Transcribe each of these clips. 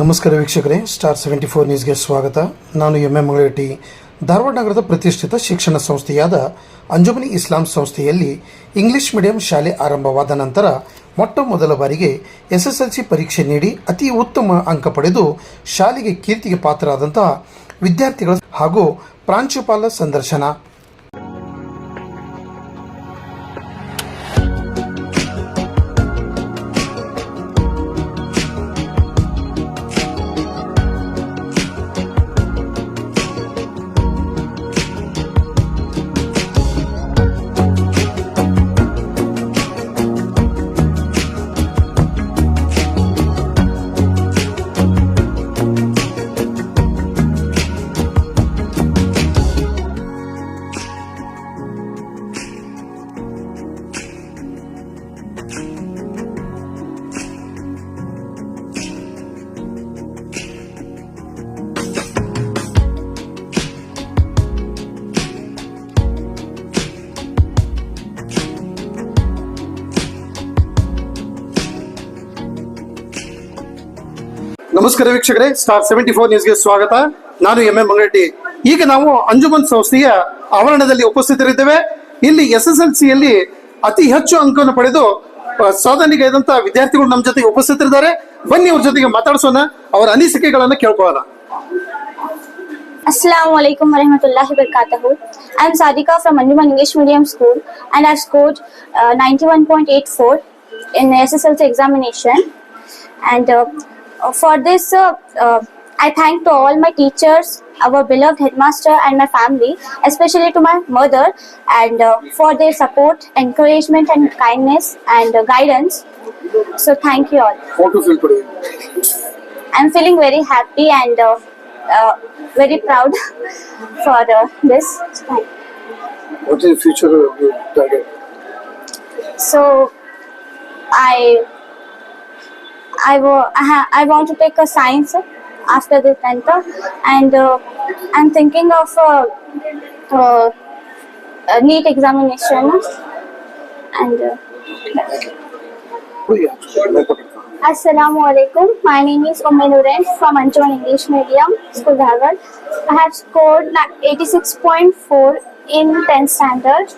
ನಮಸ್ಕಾರ ವೀಕ್ಷಕರೇ star seventy four ನ್ಯೂಸ್ಗೆ ಸ್ವಾಗತ. ನಾನು ಎಂ ಎಂ ಮಂಗಳಗಟ್ಟಿ ಧಾರವಾಡ ನಗರದ ಪ್ರತಿಷ್ಠಿತ ಶಿಕ್ಷಣ ಸಂಸ್ಥೆಯಾದ ಅಂಜುಮನಿ ಇಸ್ಲಾಂ ಸಂಸ್ಥೆಯಲ್ಲಿ ಇಂಗ್ಲಿಷ್ ಮೀಡಿಯಂ ಶಾಲೆ ಆರಂಭವಾದ ನಂತರ ಮೊಟ್ಟ ಮೊದಲ ಬಾರಿಗೆ ಎಸ್ಎಸ್ಎಲ್ಸಿ ಪರೀಕ್ಷೆ ನೀಡಿ ಅತಿ ಉತ್ತಮ ಅಂಕ ಪಡೆದು ಶಾಲೆಗೆ ಕೀರ್ತಿಗೆ ಪಾತ್ರರಾದಂತಹ ವಿದ್ಯಾರ್ಥಿಗಳ ಹಾಗೂ ಪ್ರಾಂಶುಪಾಲ ಸಂದರ್ಶನ ನಮಸ್ಕಾರ ವೀಕ್ಷಕರೇ ಸ್ಟಾರ್ ಸೆವೆಂಟಿ ಫೋರ್ ನ್ಯೂಸ್ಗೆ ಸ್ವಾಗತ. ನಾನು ಎಂ ಎಂ ಮಂಗಟ್ಟಿ ಈಗ ನಾವು ಅಂಜುಮನ್ ಸಂಸ್ಥೆಯ ಆವರಣದಲ್ಲಿ ಉಪಸ್ಥಿತರಿದ್ದೇವೆ. ಇಲ್ಲಿ ಎಸ್ ಎಸ್ ಎಲ್ ಸಿಯಲ್ಲಿ ಅತಿ ಹೆಚ್ಚು ಅಂಕವನ್ನು ಪಡೆದು ಸಾಧನೆಗೈದಂತ ವಿದ್ಯಾರ್ಥಿಗಳು ನಮ್ಮ ಜೊತೆಗೆ ಉಪಸ್ಥಿತರಿದ್ದಾರೆ. ಬನ್ನಿ ಅವ್ರ ಜೊತೆಗೆ ಮಾತಾಡಿಸೋಣ ಅವರ ಅನಿಸಿಕೆಗಳನ್ನ ಕೇಳ್ಕೊಳ್ಳೋಣ. Assalamu alaikum warahmatullahi wabarakatuh. I am Sadika from Anjuman English Medium School and I scored uh, 91.84 in the SSLC examination. And uh, for this, uh, uh, I thank to all my teachers, our beloved headmaster and my family, especially to my mother and uh, for their support, encouragement and kindness and guidance. So thank you all. How do you feel today? I'm feeling very happy and uh, uh, very proud for uh, this. What is the future target? So, I I, wa- I, ha- I want to take a science after the 10th and uh, I'm thinking of uh, uh, a neat examination and uh, Assalamu alaikum. My name is Umme Nuren from Anjuman English Medium School, Harvard. I have scored 86.4 in 10th standard.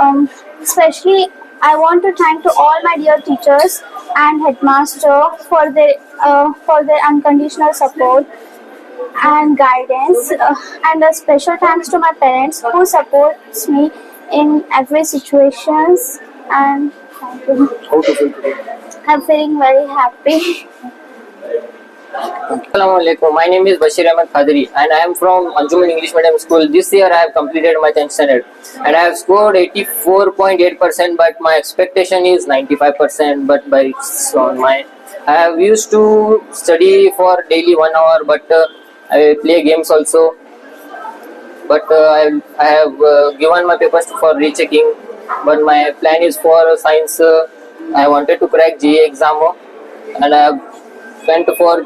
Um, especially, I want to thank to all my dear teachers and headmaster for their uh, for their unconditional support and guidance, uh, and a special thanks to my parents who supports me in every situations. And thank you. I'm feeling very happy. Assalamu alaikum. My name is Bashir Ahmed Khadri and I am from Anjuman English Medium School. This year I have completed my 10th standard and I have scored 84.8% but my expectation is 95% but by on my I have used to study for daily one hour but uh, I play games also but uh, I, I have uh, given my papers for rechecking but my plan is for science uh, I wanted to crack GA exam uh, and I have went for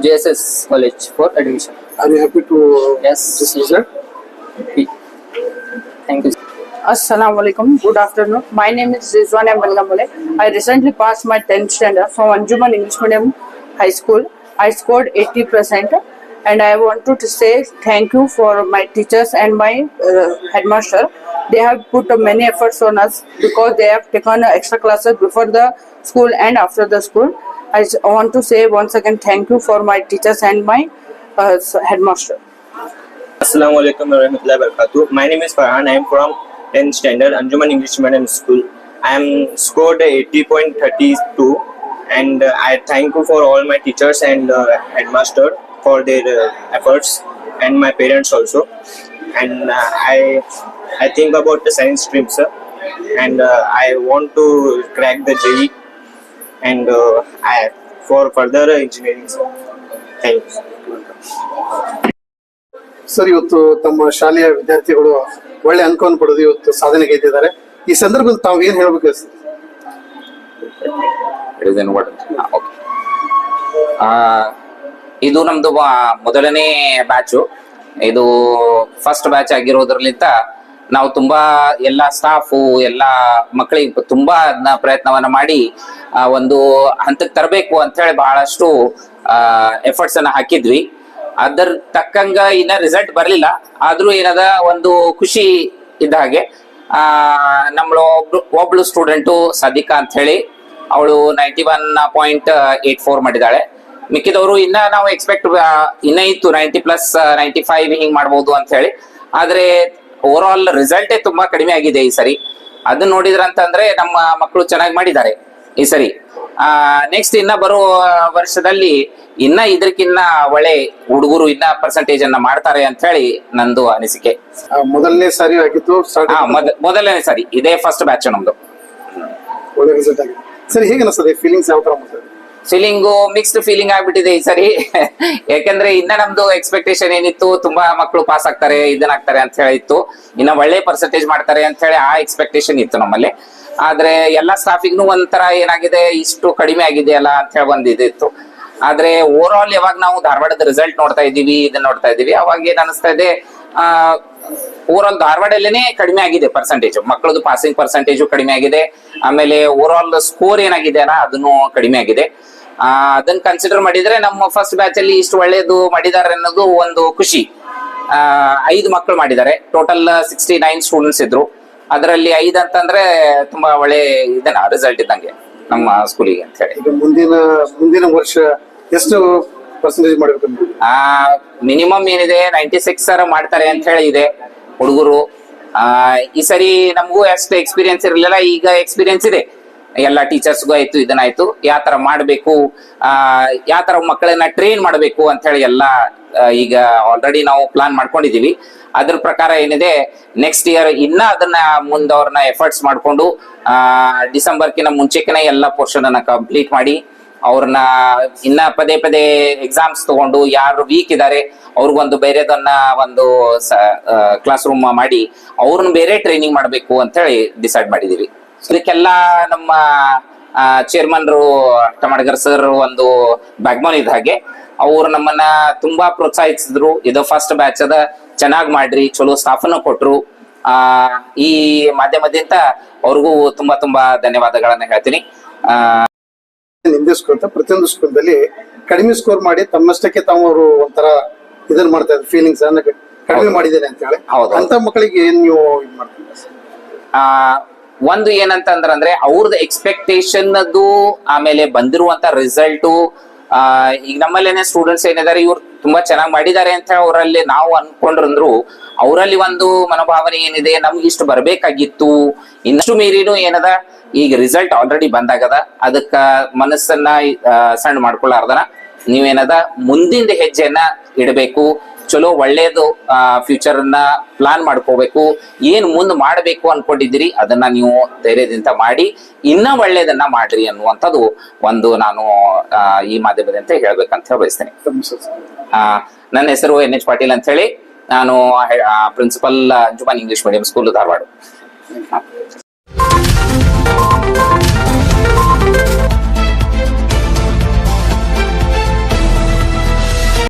JSS College for admission. Are you happy to uh, Yes. this result? Thank you. Assalamu alaikum. Good afternoon. My name is Rizwan M. I recently passed my 10th standard from Anjuman English Medium High School. I scored 80% and I want to say thank you for my teachers and my uh, headmaster. They have put many efforts on us because they have taken extra classes before the school and after the school. I want to say once again thank you for my teachers and my uh, headmaster. Assalamu alaikum warahmatullahi. My name is Farhan. I am from 10th standard Anjuman English Medium School. I am scored 80.32 and uh, I thank you for all my teachers and uh, headmaster for their uh, efforts and my parents also. And uh, I I think about the science stream, sir. And uh, I want to crack the JE and uh, I for further engineering, sir. Thanks. Sir ಇವತ್ತು ತಮ್ಮ ಶಾಲೆಯ ವಿದ್ಯಾರ್ಥಿಗಳು ಒಳ್ಳೆ ಅಂಕವನ್ನು ಪಡೆದು ಇವತ್ತು ಸಾಧನೆಗೈದಿದ್ದಾರೆ ಈ ಸಂದರ್ಭದಲ್ಲಿ ತಾವು ಏನ್ ಹೇಳ್ಬೇಕು sir? It is in what? Ah, okay. ಆ, ಇದು ನಮ್ದು ಮೊದಲನೇ ಬ್ಯಾಚು ಇದು ಫಸ್ಟ್ ಬ್ಯಾಚ್ ಆಗಿರೋದ್ರಲ್ಲಿಂದ ನಾವು ತುಂಬಾ ಎಲ್ಲಾ ಸ್ಟಾಫು ಎಲ್ಲಾ ಮಕ್ಕಳಿಗೆ ತುಂಬಾ ಅದನ್ನ ಪ್ರಯತ್ನವನ್ನ ಮಾಡಿ ಆ, ಒಂದು ಹಂತಕ್ಕೆ ತರಬೇಕು ಅಂತ ಹೇಳಿ ಬಹಳಷ್ಟು ಎಫರ್ಟ್ಸ್ ಅನ್ನ ಹಾಕಿದ್ವಿ. ಅದರ ತಕ್ಕಂಗ ಇನ್ನ ರಿಸಲ್ಟ್ ಬರಲಿಲ್ಲ. ಆದ್ರೂ ಏನದ ಒಂದು ಖುಷಿ ಇದ್ದ ಹಾಗೆ ಆ ನಮ್ಮಳು ಒಬ್ಳು ಒಬ್ಳು ಸ್ಟೂಡೆಂಟು ಸದಿಕಾ ಅಂತ ಹೇಳಿ ಅವಳು ninety one point eight four ಮಾಡಿದಾಳೆ. ಮಿಕ್ಕಿದವರು ಇನ್ನ ನಾವು ಎಕ್ಸ್ಪೆಕ್ಟ್ ಇನ್ನ ಇತ್ತು ನೈಂಟಿ ಪ್ಲಸ್ ನೈಂಟಿ ಫೈವ್ ಹಿಂಗ್ ಮಾಡ್ಬೋದು ಅಂತ ಹೇಳಿ. ಆದ್ರೆ ಓವರ್ ಆಲ್ ರಿಸಲ್ಟೇ ತುಂಬಾ ಕಡಿಮೆ ಆಗಿದೆ ಈ ಸರಿ. ಅದನ್ನ ನೋಡಿದ್ರಂತಂದ್ರೆ ನಮ್ಮ ಮಕ್ಕಳು ಚೆನ್ನಾಗಿ ಮಾಡಿದ್ದಾರೆ ಈ ಸರಿ. ಆ ನೆಕ್ಸ್ಟ್ ಇನ್ನ ಬರುವ ವರ್ಷದಲ್ಲಿ ಇನ್ನ ಇದಕ್ಕಿನ್ನ ಒಳ್ಳೆ ಹುಡುಗರು ಇನ್ನ ಪರ್ಸೆಂಟೇಜ್ ಅನ್ನ ಮಾಡ್ತಾರೆ ಅಂತ ಹೇಳಿ ನಂದು ಅನಿಸಿಕೆ. ಮೊದಲನೇ ಸಾರಿ ಆಗಿತ್ತು ಮೊದಲನೇ ಸರಿ ಇದೇ ಫಸ್ಟ್ ಬ್ಯಾಚ್ ನಮ್ದು. ಒಳ್ಳೆ ರಿಸಲ್ಟ್ ಆಗಿದೆ. ಸರಿ ಹೇಗೆ ಅನಿಸ್ತದೆ ಫೀಲಿಂಗ್ಸ್ ಯಾವ ತರ ಫೀಲಿಂಗು ಮಿಕ್ಸ್ಡ್ ಫೀಲಿಂಗ್ ಆಗ್ಬಿಟ್ಟಿದೆ ಈ ಸರಿ. ಯಾಕಂದ್ರೆ ಇನ್ನ ನಮ್ದು ಎಕ್ಸ್ಪೆಕ್ಟೇಷನ್ ಏನಿತ್ತು, ತುಂಬಾ ಮಕ್ಕಳು ಪಾಸ್ ಆಗ್ತಾರೆ ಇದನ್ನ ಆಗ್ತಾರೆ ಅಂತ ಹೇಳಿ ಇತ್ತು ಇನ್ನ ಒಳ್ಳೆ ಪರ್ಸೆಂಟೇಜ್ ಮಾಡ್ತಾರೆ ಅಂತ ಹೇಳಿ ಆ ಎಕ್ಸ್ಪೆಕ್ಟೇಷನ್ ಇತ್ತು ನಮ್ಮಲ್ಲಿ. ಆದ್ರೆ ಎಲ್ಲಾ ಸ್ಟಾಫಿಗ್ನು ಒಂಥರ ಏನಾಗಿದೆ, ಇಷ್ಟು ಕಡಿಮೆ ಆಗಿದೆಯಲ್ಲ ಅಂತ ಹೇಳಿ ಇದಿತ್ತು. ಆದ್ರೆ ಓವರ್ ಆಲ್ ಯಾವಾಗ ನಾವು ಧಾರವಾಡದ ರಿಸಲ್ಟ್ ನೋಡ್ತಾ ಇದೀವಿ ಇದನ್ನ ನೋಡ್ತಾ ಇದೀವಿ ಅವಾಗ ಏನ್ ಅನಿಸ್ತಾ ಇದೆ ಓವರ್ ಆಲ್ ಧಾರವಾಡಲ್ಲೇನೆ ಕಡಿಮೆ ಆಗಿದೆ ಪರ್ಸೆಂಟೇಜ್ ಮಕ್ಕಳದು ಪಾಸಿಂಗ್ ಪರ್ಸೆಂಟೇಜು ಕಡಿಮೆ ಆಗಿದೆ. ಆಮೇಲೆ ಓವರ್ ಆಲ್ ಸ್ಕೋರ್ ಏನಾಗಿದೆ ಅಲ್ಲ ಅದನ್ನು ಕಡಿಮೆ ಆಗಿದೆ. ಆ ಅದನ್ನ ಕನ್ಸಿಡರ್ ಮಾಡಿದ್ರೆ ನಮ್ಮ ಫಸ್ಟ್ ಬ್ಯಾಚ್ ಅಲ್ಲಿ ಇಷ್ಟು ಒಳ್ಳೇದು ಮಾಡಿದ್ದಾರೆ ಅನ್ನೋದು ಒಂದು ಖುಷಿ. ಐದು ಮಕ್ಕಳು ಮಾಡಿದ್ದಾರೆ. ಟೋಟಲ್ ಸಿಕ್ಸ್ಟಿ ನೈನ್ ಸ್ಟೂಡೆಂಟ್ಸ್ ಇದ್ರು. ಅದರಲ್ಲಿ ಐದು ಅಂತಂದ್ರೆ ತುಂಬಾ ಒಳ್ಳೆ ಇದನ್ನ ರಿಸಲ್ಟ್ ಇದ್ದಂಗೆ ನಮ್ಮ ಸ್ಕೂಲಿಗೆ ಅಂತ ಹೇಳಿ. ಮುಂದಿನ ಮುಂದಿನ ವರ್ಷ ಎಷ್ಟು ಪರ್ಸೆಂಟೇಜ್ ಮಾಡಬೇಕು ಆ ಮಿನಿಮಮ್ ಏನಿದೆ? ನೈಂಟಿ ಸಿಕ್ಸ್ ಮಾಡ್ತಾರೆ ಅಂತ ಹೇಳಿ ಇದೆ. ಹುಡುಗರು ಈ ಸರಿ ನಮಗೂ ಅಷ್ಟು ಎಕ್ಸ್ಪೀರಿಯನ್ಸ್ ಇರಲಿಲ್ಲ, ಈಗ ಎಕ್ಸ್ಪೀರಿಯನ್ಸ್ ಇದೆ. ಎಲ್ಲ ಟೀಚರ್ಸ್ಗೂ ಆಯ್ತು, ಇದನ್ನಾಯ್ತು. ಯಾವ ತರ ಮಾಡಬೇಕು ಯಾವ ತರ ಮಕ್ಕಳನ್ನ ಟ್ರೈನ್ ಮಾಡಬೇಕು ಅಂತ ಹೇಳಿ ಎಲ್ಲ ಈಗ ಆಲ್ರೆಡಿ ನಾವು ಪ್ಲಾನ್ ಮಾಡ್ಕೊಂಡಿದೀವಿ ಅದ್ರ ಪ್ರಕಾರ ಏನಿದೆ ನೆಕ್ಸ್ಟ್ ಇಯರ್ ಇನ್ನ ಅದನ್ನ ಮುಂದವ್ರನ್ನ ಎಫರ್ಟ್ಸ್ ಮಾಡ್ಕೊಂಡು ಡಿಸೆಂಬರ್ಕಿನ ಮುಂಚೆಕಿನ ಎಲ್ಲ ಪೋರ್ಷನ್ ಅನ್ನ ಕಂಪ್ಲೀಟ್ ಮಾಡಿ ಅವ್ರನ್ನ ಇನ್ನ ಪದೇ ಪದೇ ಎಕ್ಸಾಮ್ಸ್ ತಗೊಂಡು ಯಾರು ವೀಕ್ ಇದ್ದಾರೆ ಅವ್ರಿಗೊಂದು ಬೇರೆದನ್ನ ಒಂದು ಕ್ಲಾಸ್ ರೂಮ್ ಮಾಡಿ ಅವ್ರನ್ನ ಬೇರೆ ಟ್ರೈನಿಂಗ್ ಮಾಡಬೇಕು ಅಂತ ಹೇಳಿ ಡಿಸೈಡ್ ಮಾಡಿದೀವಿ. ಇದಕ್ಕೆಲ್ಲ ನಮ್ಮ ಚೇರ್ಮನ್ರು ಟಮಾಡಗರ್ ಸರ್ ಒಂದು ಬ್ಯಾಗ್ಬೋನ್ ಇದ್ದ ಹಾಗೆ ಅವ್ರು ನಮ್ಮನ್ನ ತುಂಬಾ ಪ್ರೋತ್ಸಾಹಿಸಿದ್ರು. ಇದು ಫಸ್ಟ್ ಬ್ಯಾಚ್ ಅದ. ಚೆನ್ನಾಗ್ ಮಾಡ್ರಿ, ಚಲೋ ಸ್ಟಾಫನ್ನು ಕೊಟ್ರು. ಆ, ಈ ಮಾಧ್ಯಮದಿಂದ ಅವ್ರಿಗೂ ತುಂಬಾ ತುಂಬಾ ಧನ್ಯವಾದಗಳನ್ನ ಹೇಳ್ತೀನಿ. ಆ ನಿಮ್ದೇ ಸ್ಕೂಲ್ ಪ್ರತಿಯೊಂದು ಸ್ಕೂಲ್ದಲ್ಲಿ ಕಡಿಮೆ ಸ್ಕೋರ್ ಮಾಡಿ ತಮ್ಮಷ್ಟಕ್ಕೆ ತಾವು ಅವರು ಒಂಥರ ಇದನ್ನ ಮಾಡ್ತಾ ಇದ್ದಾರೆ ಫೀಲಿಂಗ್ಸ್ ಅನ್ನ ಕಡಿಮೆ ಮಾಡಿದ್ದೇನೆ ಅಂತ ಹೇಳಿ. ಹೌದು. ಅಂತ ಮಕ್ಕಳಿಗೆ ಏನ್ ನೀವು ಇದು ಮಾಡ್ತೀರಾ? ಆ ಒಂದು ಏನಂತಂದ್ರೆ ಅವ್ರದ್ದು ಎಕ್ಸ್ಪೆಕ್ಟೇಷನ್ ಅದು ಆಮೇಲೆ ಬಂದಿರುವಂತ ರಿಸಲ್ಟು ಆ, ಈಗ ನಮ್ಮಲ್ಲೇನೆ ಸ್ಟೂಡೆಂಟ್ಸ್ ಏನಿದ್ದಾರೆ ಇವ್ರು ತುಂಬಾ ಚೆನ್ನಾಗಿ ಮಾಡಿದ್ದಾರೆ ಅಂತ ಅವರಲ್ಲಿ ನಾವು ಅನ್ಕೊಂಡ್ರಂದ್ರು, ಅವರಲ್ಲಿ ಒಂದು ಮನೋಭಾವನೆ ಏನಿದೆ, ನಮ್ಗೆ ಇಷ್ಟು ಬರ್ಬೇಕಾಗಿತ್ತು. ಇನ್ನಷ್ಟು ಮೀರಿನೂ ಏನದ, ಈಗ ರಿಸಲ್ಟ್ ಆಲ್ರೆಡಿ ಬಂದಾಗದ, ಅದಕ್ಕ ಮನಸ್ಸನ್ನ ಸಣ್ಣ ಮಾಡ್ಕೊಳ್ಳಾರ್ದನ ನೀವೇನದ ಮುಂದಿನ ಹೆಜ್ಜೆಯನ್ನ ಇಡಬೇಕು. ಚಲೋ ಒಳ್ಳೇದು ಫ್ಯೂಚರ್ ಅನ್ನ ಪ್ಲಾನ್ ಮಾಡ್ಕೋಬೇಕು, ಏನ್ ಮುಂದ್ ಮಾಡ್ಬೇಕು ಅನ್ಕೊಂಡಿದ್ದೀರಿ, ಅದನ್ನ ನೀವು ಧೈರ್ಯದಿಂದ ಮಾಡಿ, ಇನ್ನ ಒಳ್ಳೇದನ್ನ ಮಾಡ್ರಿ ಅನ್ನುವಂಥದ್ದು ಒಂದು ನಾನು ಈ ಮಾಧ್ಯಮದಂತೆ ಹೇಳ್ಬೇಕಂತ ಹೇಳಿ ಬಯಸ್ತೇನೆ ನನ್ನ ಹೆಸರು ಎನ್ ಎಚ್ ಪಾಟೀಲ್ ಅಂತ ಹೇಳಿ, ನಾನು principal Anjuman English medium school Dharwad.